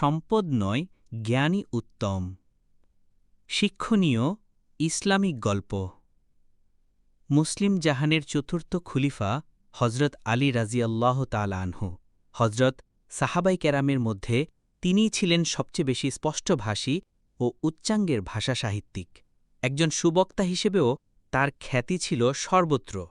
সম্পদ নয় জ্ঞানী উত্তম। শিক্ষণীয় ইসলামিক গল্প। মুসলিম জাহানের চতুর্থ খুলিফা হজরত আলী রাজিয়াল্লাহ তালানহু হজরত সাহাবাই কেরামের মধ্যে তিনিই ছিলেন সবচেয়ে বেশি স্পষ্টভাষী ও উচ্চাঙ্গের ভাষা সাহিত্যিক। একজন সুবক্তা হিসেবেও তার খ্যাতি ছিল সর্বত্র।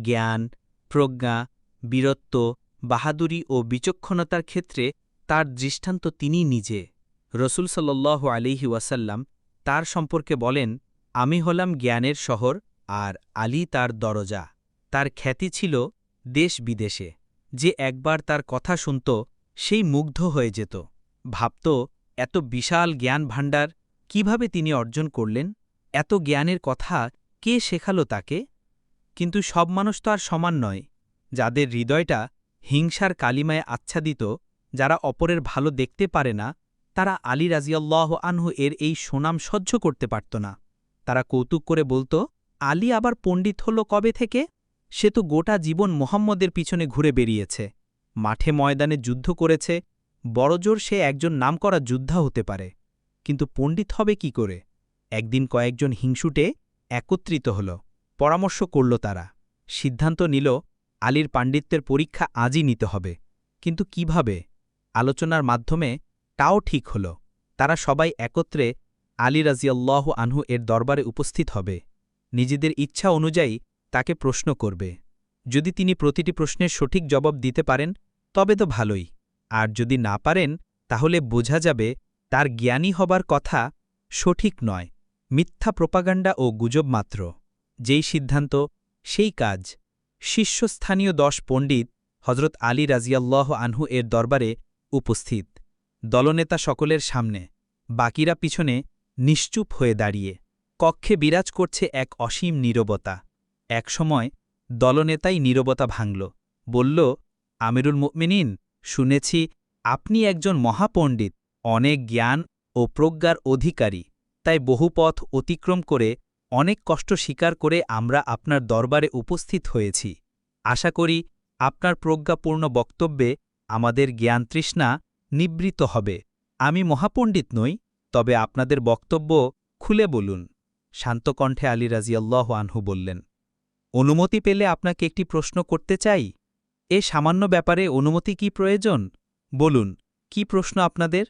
জ্ঞান, প্রজ্ঞা, বীরত্ব, বাহাদুরি ও বিচক্ষণতার ক্ষেত্রে তার দৃষ্টান্ত তিনি নিজে। রসুল সাল্লাহ আলিহি ওয়াসাল্লাম তার সম্পর্কে বলেন, আমি হলাম জ্ঞানের শহর আর আলী তার দরজা। তার খ্যাতি ছিল দেশ বিদেশে। যে একবার তার কথা শুনত, সেই মুগ্ধ হয়ে যেত। ভাবত, এত বিশাল জ্ঞান ভাণ্ডার কীভাবে তিনি অর্জন করলেন? এত জ্ঞানের কথা কে শেখালো তাকে? কিন্তু সব মানুষ তো আর সমান নয়। যাদের হৃদয়টা হিংসার কালিমায় আচ্ছাদিত যারা অপরের ভালো দেখতে পারে না, তারা আলী রাজিয়াল্লাহ আনহু এর এই সুনাম সহ্য করতে পারত না। তারা কৌতুক করে বলতো, আলী আবার পণ্ডিত হল কবে থেকে? সে তো গোটা জীবন মোহাম্মদের পিছনে ঘুরে বেরিয়েছে মাঠে ময়দানে যুদ্ধ করেছে, বড়জোর সে একজন নামকরা যোদ্ধা হতে পারে। কিন্তু পণ্ডিত হবে কি করে? একদিন কয়েকজন হিংসুটে একত্রিত হল, পরামর্শ করল তারা। সিদ্ধান্ত নিল, আলীর পাণ্ডিত্যের পরীক্ষা আজই নিতে হবে। কিন্তু কীভাবে? আলোচনার মাধ্যমে তাও ঠিক হল। তারা সবাই একত্রে আলী রাজিয়াল্লাহ আনহু এর দরবারে উপস্থিত হবে। নিজেদের ইচ্ছা অনুযায়ী তাকে প্রশ্ন করবে। যদি তিনি প্রতিটি প্রশ্নের সঠিক জবাব দিতে পারেন, তবে তো ভালোই। আর যদি না পারেন, তাহলে বোঝা যাবে তার জ্ঞানী হবার কথা সঠিক নয়, মিথ্যা প্রপাগান্ডা ও গুজব মাত্র। যেই সিদ্ধান্ত, সেই কাজ। শীর্ষস্থানীয় দশ পণ্ডিত হজরত আলী রাজিয়াল্লাহ আনহু এর দরবারে উপস্থিত, দলনেতা সকলের সামনে, বাকিরা পিছনে নিশ্চুপ হয়ে দাঁড়িয়ে, কক্ষে বিরাজ করছে এক অসীম নীরবতা। একসময় দলনেতাই নীরবতা ভাঙল, বলল, আমিরুল মুমিনিন, শুনেছি আপনি একজন মহাপণ্ডিত, অনেক জ্ঞান ও প্রজ্ঞার অধিকারী, তাই বহু পথ অতিক্রম করে অনেক কষ্ট স্বীকার করে আমরা আপনার দরবারে উপস্থিত হয়েছি। আশা করি আপনার প্রজ্ঞাপূর্ণ বক্তব্যে আমাদের জ্ঞানতৃষ্ণা নিবৃত হবে। আমি মহাপণ্ডিত নই, তবে আপনাদের বক্তব্য খুলে বলুন শান্তকণ্ঠে আলী রাজিয়াল্লাহ আনহু বললেন। অনুমতি পেলে আপনাকে একটি প্রশ্ন করতে চাই? এ সামান্য ব্যাপারে অনুমতি কি প্রয়োজন? বলুন, কি প্রশ্ন আপনাদের?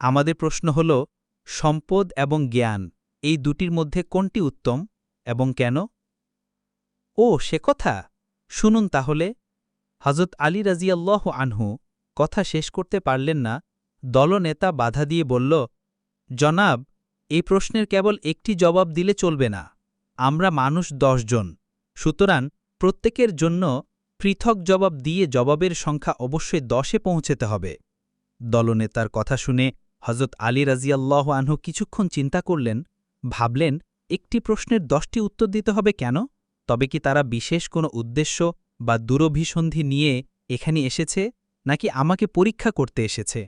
আমাদের প্রশ্ন হল, সম্পদ এবং জ্ঞান, এই দুটির মধ্যে কোনটি উত্তম এবং কেন? ও, সে কথা। শুনুন তাহলে। হজরত আলী রাজিয়াল্লাহ আনহু কথা শেষ করতে পারলেন না, দলনেতা বাধা দিয়ে বলল, জনাব এই প্রশ্নের কেবল একটি জবাব দিলে চলবে না। আমরা মানুষ জন। সুতরাং প্রত্যেকের জন্য পৃথক জবাব দিয়ে জবাবের সংখ্যা অবশ্যই দশে পৌঁছেতে হবে। দলনেতার কথা শুনে হজরত আলী রাজিয়াল্লাহ আনহু কিছুক্ষণ চিন্তা করলেন, ভাবলেন, একটি প্রশ্নের দশটি উত্তর দিতে হবে কেন? তবে কি তারা বিশেষ কোনো উদ্দেশ্য বা দূরভিসন্ধি নিয়ে এখানে এসেছে নাকি আমাকে পরীক্ষা করতে এসেছে?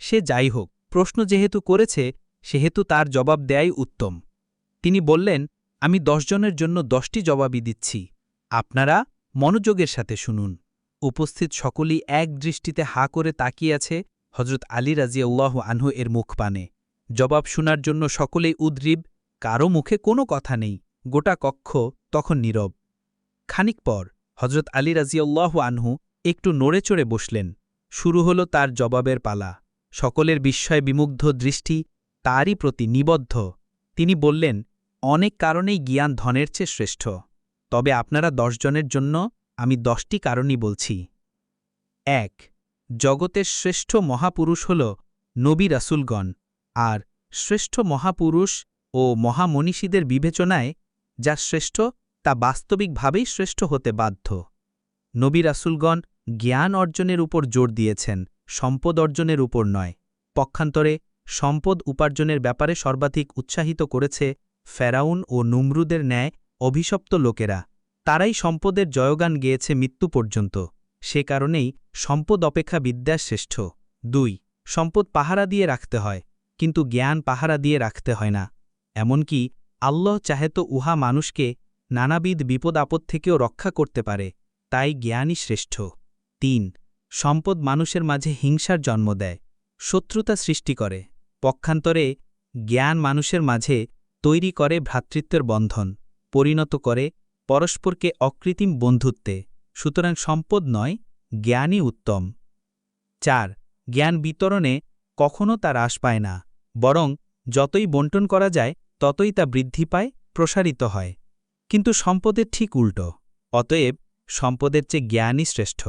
সে যাই হোক, প্রশ্ন যেহেতু করেছে, সেহেতু তার জবাব দেয়াই উত্তম। তিনি বললেন, আমি দশজনের জন্য দশটি জবাবই দিচ্ছি। আপনারা মনোযোগের সাথে শুনুন। উপস্থিত সকলেই এক দৃষ্টিতে হা করে তাকিয়ে আছে হজরত আলী রাজিয়াল্লাহ আনহু এর মুখ পানে। জবাব শোনার জন্য সকলেই উদ্রিব, কারও মুখে কোনো কথা নেই, গোটা কক্ষ তখন নীরব। খানিক পর হজরত আলী রাজিয়াল্লাহ আনহু একটু নড়ে চড়ে বসলেন। শুরু হল তার জবাবের পালা। সকলের বিস্ময় বিমুগ্ধ দৃষ্টি তারই প্রতি নিবদ্ধ। তিনি বললেন, অনেক কারণেই জ্ঞান ধনের চেয়ে শ্রেষ্ঠ। তবে আপনারা দশজনের জন্য আমি দশটি কারণই বলছি। এক, জগতের শ্রেষ্ঠ মহাপুরুষ হল নবী রাসুলগণ। আর শ্রেষ্ঠ মহাপুরুষ ও মহামনীষীদের বিবেচনায় যা শ্রেষ্ঠ তা বাস্তবিকভাবেই শ্রেষ্ঠ হতে বাধ্য। নবী রাসুলগণ জ্ঞান অর্জনের উপর জোর দিয়েছেন, সম্পদ অর্জনের উপর নয়। পক্ষান্তরে সম্পদ উপার্জনের ব্যাপারে সর্বাধিক উৎসাহিত করেছে ফেরাউন ও নুমরুদের ন্যায় অভিশপ্ত লোকেরা। তারাই সম্পদের জয়গান গেয়েছে মৃত্যু পর্যন্ত। সে কারণেই সম্পদ অপেক্ষা বিদ্যা শ্রেষ্ঠ। দুই, সম্পদ পাহারা দিয়ে রাখতে হয়, কিন্তু জ্ঞান পাহারা দিয়ে রাখতে হয় না। এমনকি আল্লাহ চাহে তো উহা মানুষকে নানাবিধ বিপদ আপদ থেকেও রক্ষা করতে পারে, তাই জ্ঞানই শ্রেষ্ঠ। তিন, সম্পদ মানুষের মাঝে হিংসার জন্ম দেয়, শত্রুতা সৃষ্টি করে। পক্ষান্তরে, জ্ঞান মানুষের মাঝে তৈরি করে ভ্রাতৃত্বের বন্ধন, পরিণত করে পরস্পরকে অকৃত্রিম বন্ধুত্বে। সুতরাং সম্পদ নয়, জ্ঞানই উত্তম। চার, জ্ঞান বিতরণে কখনও তা হ্রাস পায় না, বরং যতই বন্টন করা যায়, ততই তা বৃদ্ধি পায়, প্রসারিত হয়। কিন্তু সম্পদের ঠিক উল্টো। অতএব, সম্পদের চেয়ে জ্ঞানই শ্রেষ্ঠ।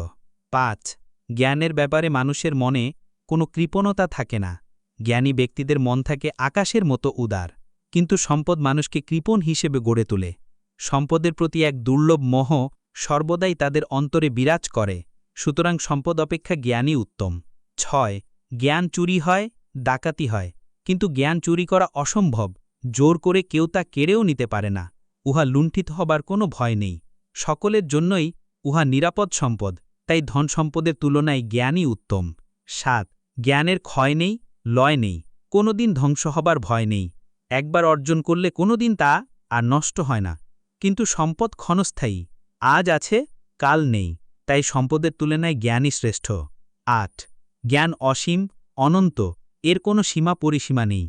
পাঁচ, জ্ঞানের ব্যাপারে মানুষের মনে কোনো কৃপণতা থাকে না। জ্ঞানী ব্যক্তিদের মন থাকে আকাশের মতো উদার। কিন্তু সম্পদ মানুষকে কৃপণ হিসেবে গড়ে তোলে। সম্পদের প্রতি এক দুর্লভ মোহ সর্বদাই তাদের অন্তরে বিরাজ করে। সুতরাং সম্পদ অপেক্ষা জ্ঞানই উত্তম। ছয়, জ্ঞান চুরি হয়, ডাকাতি হয়। কিন্তু জ্ঞান চুরি করা অসম্ভব। জোর করে কেউ তা কেড়েও নিতে পারে না। উহা লুণ্ঠিত হবার কোনো ভয় নেই। সকলের জন্যই উহা নিরাপদ সম্পদ, তাই ধন সম্পদের তুলনায় জ্ঞানই উত্তম। সাত, জ্ঞানের ক্ষয় নেই, লয় নেই, কোনোদিন ধ্বংস হবার ভয় নেই। একবার অর্জন করলে কোনোদিন তা আর নষ্ট হয় না। কিন্তু সম্পদ ক্ষণস্থায়ী, আজ আছে, কাল নেই, তাই সম্পদের তুলনায় জ্ঞানই শ্রেষ্ঠ। আট, জ্ঞান অসীম, অনন্ত, এর কোনো সীমা পরিসীমা নেই।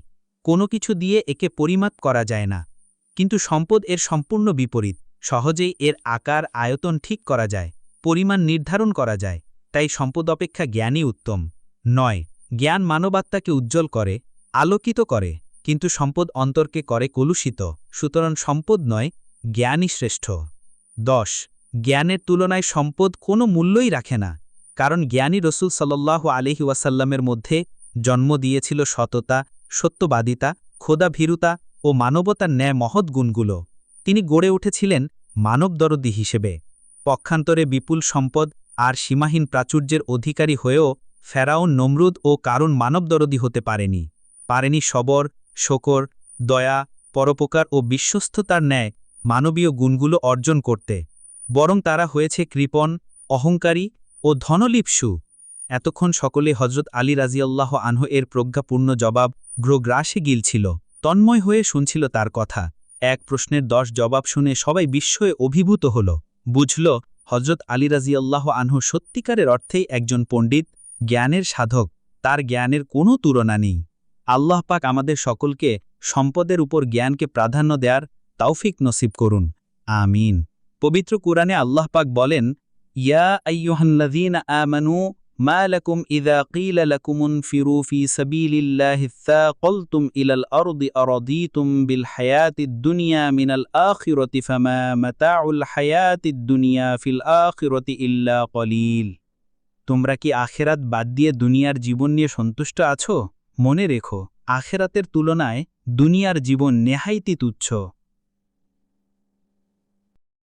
কোনো কিছু দিয়ে একে পরিমাপ করা যায় না। কিন্তু সম্পদ এর সম্পূর্ণ বিপরীত, সহজেই এর আকার আয়তন ঠিক করা যায়, পরিমাণ নির্ধারণ করা যায়, তাই সম্পদ অপেক্ষা জ্ঞানই উত্তম। নয়, জ্ঞান মানবাত্মাকে উজ্জ্বল করে, আলোকিত করে, কিন্তু সম্পদ অন্তরকে করে কলুষিত, সুতরাং সম্পদ নয়, জ্ঞানই শ্রেষ্ঠ। দশ, জ্ঞানের তুলনায় সম্পদ কোনো মূল্যই রাখে না, কারণ জ্ঞানী রসুল সাল্লাহ আলহি ওয়াসাল্লামের মধ্যে জন্ম দিয়েছিল সততা, সত্যবাদিতা, খোদাভীরুতা ও মানবতার ন্যায় মহৎ গুণগুলো। তিনি গড়ে উঠেছিলেন মানবদরদি হিসেবে। পক্ষান্তরে বিপুল সম্পদ আর সীমাহীন প্রাচুর্যের অধিকারী হয়েও ফেরাউন নমরুদ ও কারণ মানবদরদি হতে পারেনি। পারেনি সবর, শকর, দয়া, পরোপকার ও বিশ্বস্ততার ন্যায় মানবীয় গুণগুলো অর্জন করতে। বরং তারা হয়েছে কৃপণ, অহংকারী ও ধনলিপসু। এতক্ষণ সকলে হজরত আলী রাজিয়াল্লাহ আনহ এর প্রজ্ঞাপূর্ণ জবাব গ্রগ্রাসে গিলছিল। তন্ময় হয়ে শুনছিল তার কথা। এক প্রশ্নের দশ জবাব শুনে সবাই বিস্ময়ে অভিভূত হল। বুঝল হজরত আলী রাজিয়াল্লাহ আনহু সত্যিকারের অর্থেই একজন পণ্ডিত, জ্ঞানের সাধক, তার জ্ঞানের কোনো তুলনা নেই। আল্লাহ পাক আমাদের সকলকে সম্পদের উপর জ্ঞানকে প্রাধান্য দেয়ার তাওফিক নসিব করুন। আমিন। পবিত্র কুরআনে আল্লাহ পাক বলেন, ইয়া আইয়ুহাল্লাযীনা আমানু মালকুম ইদা কিল লকুমুন ফিরুফি সবিলিল্লাহিসাকলতুম ইলাল আরদি আরদিতুম বিল হায়াতিদ দুনিয়া মিনাল আখিরাতি ফামা মাতাউল হায়াতিদ দুনিয়া ফিল ইল্লা কলিল। তোমরা কি আখেরাত বাদ দিয়ে দুনিয়ার জীবন নিয়ে সন্তুষ্ট আছো? মনে রেখো, আখেরাতের তুলনায় দুনিয়ার জীবন নেহাইতি তুচ্ছ।